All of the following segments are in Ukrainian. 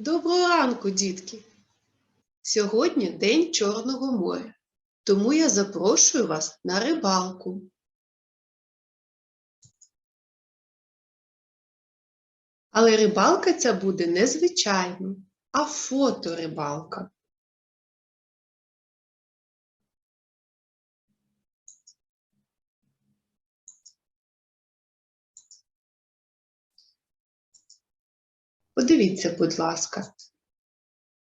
Доброго ранку, дітки! Сьогодні День Чорного моря, тому я запрошую вас на рибалку. Але рибалка ця буде не звичайна, а фоторибалка. Подивіться, будь ласка,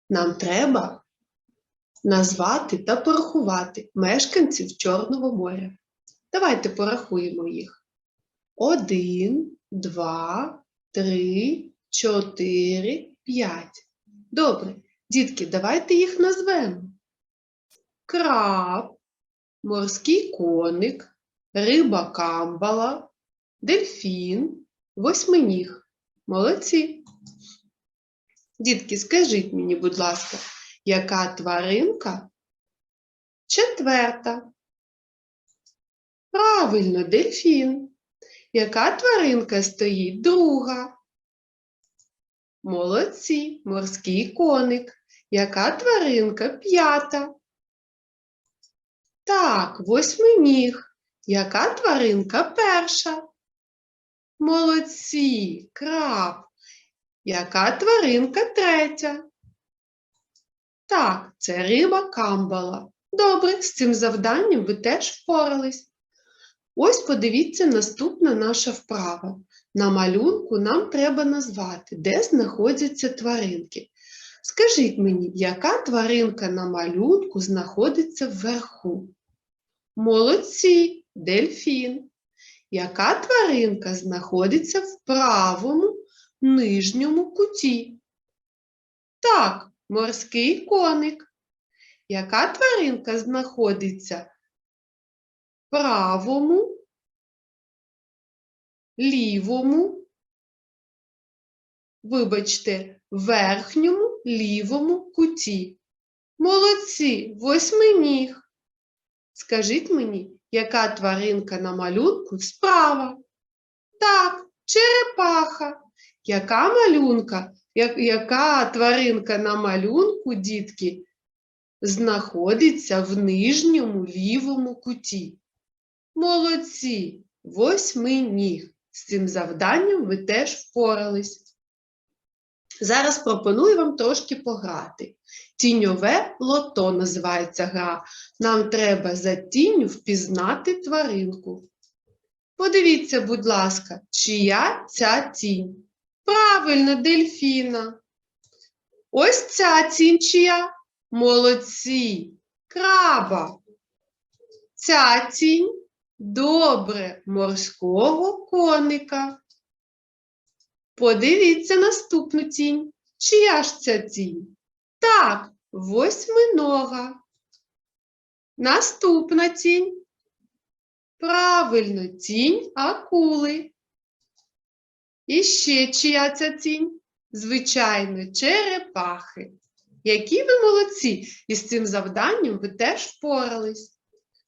нам треба назвати та порахувати мешканців Чорного моря. Давайте порахуємо їх. Один, два, три, чотири, п'ять. Добре, дітки, давайте їх назвемо. Краб, морський коник, риба камбала, дельфін, восьминіг. Молодці. Дітки, скажіть мені, будь ласка, яка тваринка четверта? Правильно, дельфін. Яка тваринка стоїть друга? Молодці, морський коник. Яка тваринка п'ята? Так, восьминіг. Яка тваринка перша? Молодці, краб. Яка тваринка третя? Так, це риба камбала. Добре, з цим завданням ви теж впорались. Ось подивіться наступна наша вправа. На малюнку нам треба назвати, де знаходяться тваринки. Скажіть мені, яка тваринка на малюнку знаходиться вверху? Молодці, дельфін. Яка тваринка знаходиться в правому нижньому куті? Так, морський коник. Яка тваринка знаходиться в правому, лівому, вибачте, верхньому лівому куті? Молодці, восьминіг. Скажіть мені, яка тваринка на малюнку справа? Так, черепаха. Яка малюнка, яка тваринка на малюнку, дітки, знаходиться в нижньому лівому куті? Молодці, восьминіг. З цим завданням ви теж впорались. Зараз пропоную вам трошки пограти. Тіньове лото називається гра. Нам треба за тінню впізнати тваринку. Подивіться, будь ласка, чия ця тінь? Правильно, дельфіна. Ось ця тінь? Молодці. Краба. Ця тінь добре морського коника. Подивіться наступну тінь. Чия ж ця тінь? Так, восьминога. Наступна тінь. Правильно, тінь акули. І ще чия ця тінь? Звичайно, черепахи. Які ви молодці! І з цим завданням ви теж впорались.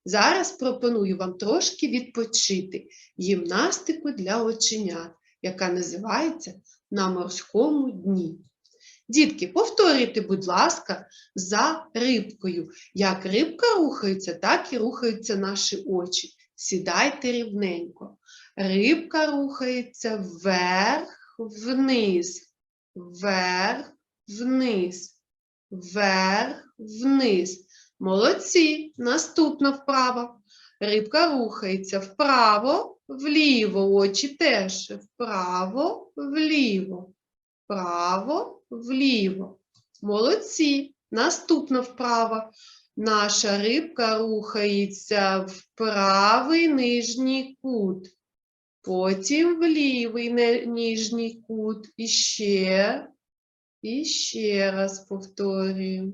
Зараз пропоную вам трошки відпочити гімнастику для оченят, яка називається на морському дні. Дітки, повторюйте, будь ласка, за рибкою. Як рибка рухається, так і рухаються наші очі. Сідайте рівненько. Рибка рухається вверх, вниз, вверх, вниз, вверх, вниз. Молодці. Наступна вправа. Рибка рухається вправо, вліво. Очі теж вправо, вліво, вправо, вліво. Молодці. Наступна вправа. Наша рибка рухається в правий нижній кут, потім в лівий нижній кут. І ще, і ще раз повторюємо.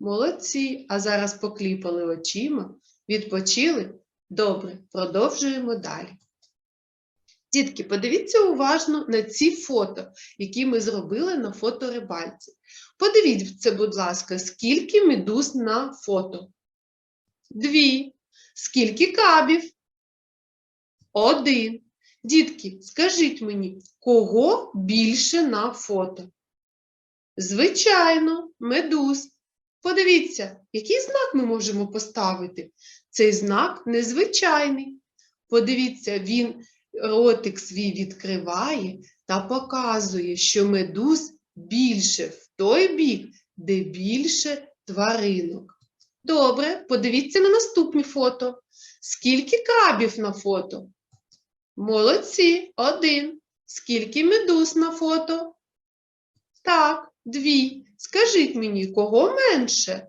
Молодці. А зараз покліпали очима, відпочили. Добре, продовжуємо далі. Дітки, подивіться уважно на ці фото, які ми зробили на фоторибальці. Подивіться, будь ласка, скільки медуз на фото? Дві. Скільки кабів? Один. Дітки, скажіть мені, кого більше на фото? Звичайно, медуз. Подивіться, який знак ми можемо поставити. Цей знак незвичайний. Подивіться, він ротик свій відкриває та показує, що медуз більше в той бік, де більше тваринок. Добре, подивіться на наступні фото. Скільки крабів на фото? Молодці, один. Скільки медуз на фото? Так, дві. Скажіть мені, кого менше?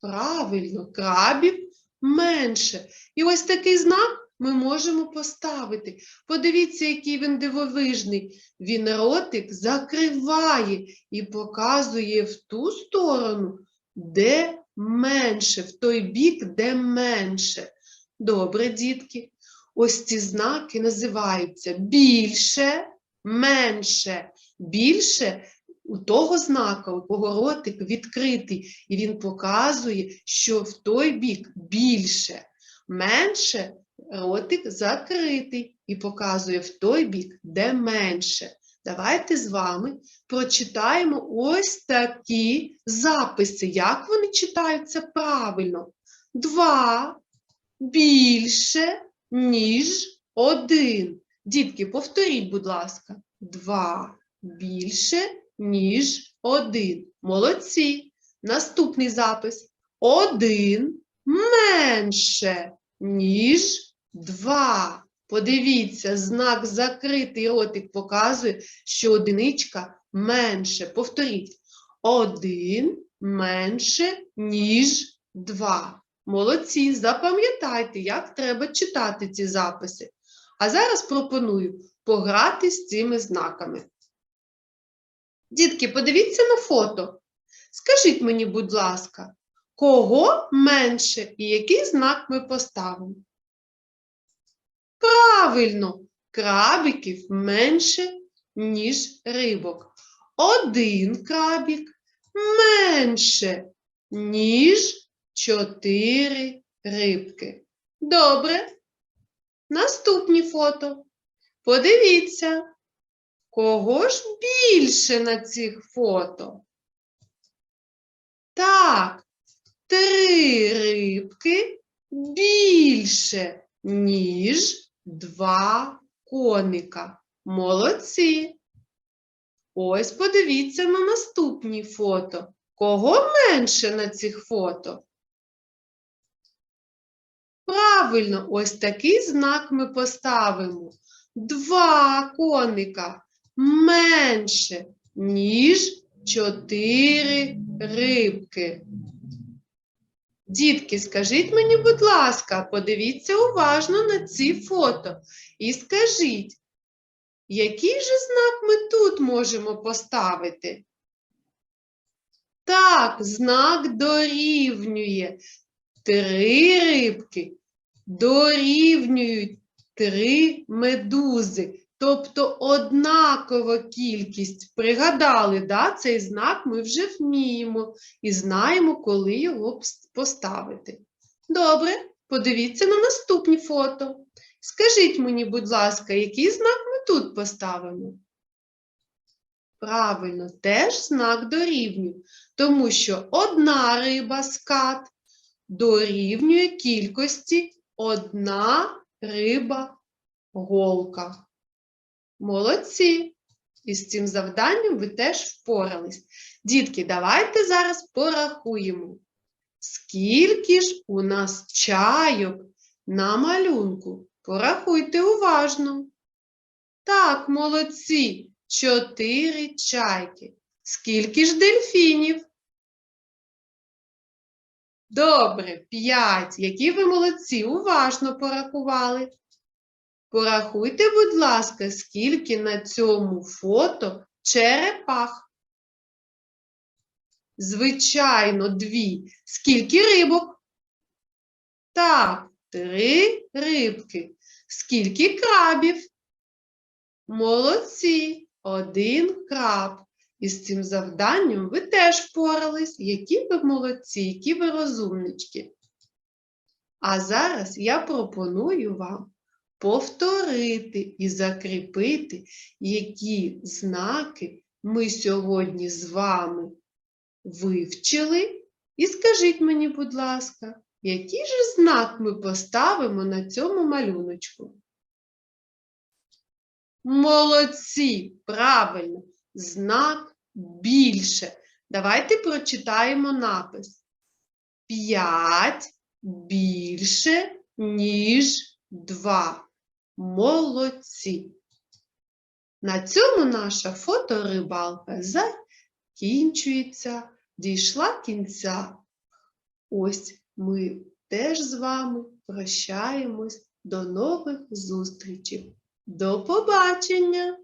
Правильно, крабів менше. І ось такий знак ми можемо поставити. Подивіться, який він дивовижний. Він ротик закриває і показує в ту сторону, де менше, в той бік, де менше. Добре, дітки. Ось ці знаки називаються більше, менше. Більше у того знака, у кого ротик відкритий, і він показує, що в той бік більше. Менше ротик закритий і показує в той бік, де менше. Давайте з вами прочитаємо ось такі записи. Як вони читаються правильно? Два більше, ніж один. Дітки, повторіть, будь ласка. Два більше, ніж один. Молодці. Наступний запис. Один менше, ніж два. Подивіться, знак закритий ротик показує, що одиничка менше. Повторіть. Один менше, ніж два. Молодці, запам'ятайте, як треба читати ці записи. А зараз пропоную пограти з цими знаками. Дітки, подивіться на фото. Скажіть мені, будь ласка, кого менше і який знак ми поставимо? Правильно, крабиків менше, ніж рибок. Один крабик менше, ніж чотири рибки. Добре. Наступні фото. Подивіться, кого ж більше на цих фото? Так, три рибки більше, ніж два коника. Молодці. Ось подивіться на наступні фото. Кого менше на цих фото? Правильно, ось такий знак ми поставимо. Два коника менше, ніж чотири рибки. Дітки, скажіть мені, будь ласка, подивіться уважно на ці фото і скажіть, який же знак ми тут можемо поставити? Так, знак дорівнює. Три рибки дорівнюють три медузи. Тобто однакова кількість. Пригадали, да? цей знак ми вже вміємо і знаємо, коли його поставити. Добре, подивіться на наступні фото. Скажіть мені, будь ласка, який знак ми тут поставимо? Правильно, теж знак дорівнює, тому що одна риба скат дорівнює кількості одна риба голка. Молодці! І з цим завданням ви теж впорались. Дітки, давайте зараз порахуємо. Скільки ж у нас чайок на малюнку? Порахуйте уважно. Так, молодці, чотири чайки. Скільки ж дельфінів? Добре, п'ять. Які ви молодці, уважно порахували. Порахуйте, будь ласка, скільки на цьому фото черепах. Звичайно, дві. Скільки рибок? Так, три рибки. Скільки крабів? Молодці, один краб. І з цим завданням ви теж впорались, які ви молодці, які ви розумнички. А зараз я пропоную вам повторити і закріпити, які знаки ми сьогодні з вами вивчили. І скажіть мені, будь ласка, який же знак ми поставимо на цьому малюночку? Молодці, правильно, знак більше. Давайте прочитаємо напис. 5 більше, ніж 2. Молодці. На цьому наша фоторибалка закінчується, дійшла кінця. Ось ми теж з вами прощаємось. До нових зустрічей. До побачення!